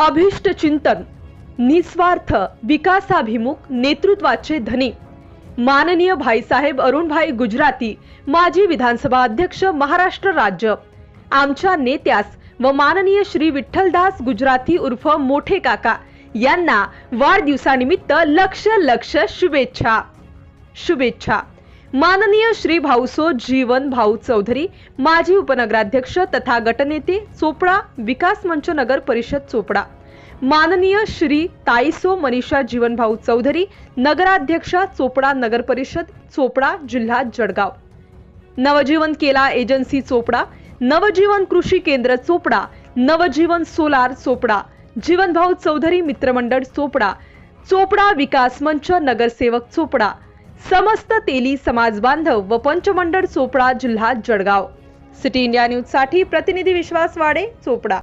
अभिष्ट चिंतन निस्वार्थ विकासाभिमुख नेतृत्वाचे धनी. माननीय भाईसाहेब अरुणभाई गुजराती माजी विधानसभा अध्यक्ष महाराष्ट्र राज्य. आमच्या नेत्यास व माननीय श्री विठ्ठलदास गुजराती उर्फ मोठे काका यांना वाढदिवसानिमित्त लक्ष लक्ष शुभेच्छा. शुभेच्छा. माननीय श्री भाऊसो जीवन भाऊ चौधरी माजी उपनगराध्यक्ष तथा गटनेते चोपडा विकास मंच नगर परिषद चोपडा. माननीय श्री ताईसो मनीषा जीवनभाऊ चौधरी नगराध्यक्षा चोपडा नगर परिषद चोपडा जिल्हा जळगाव. नवजीवन केला एजन्सी चोपडा नवजीवन कृषी केंद्र चोपडा नवजीवन सोलार चोपडा जीवनभाऊ चौधरी मित्रमंडळ चोपडा चोपडा विकास मंच नगरसेवक चोपडा समस्त तेली समाज बांधव व पंचमंडळ चोपडा जिल्हा जळगाव. सिटी इंडिया न्यूजसाठी प्रतिनिधी विश्वास वाडे चोपडा.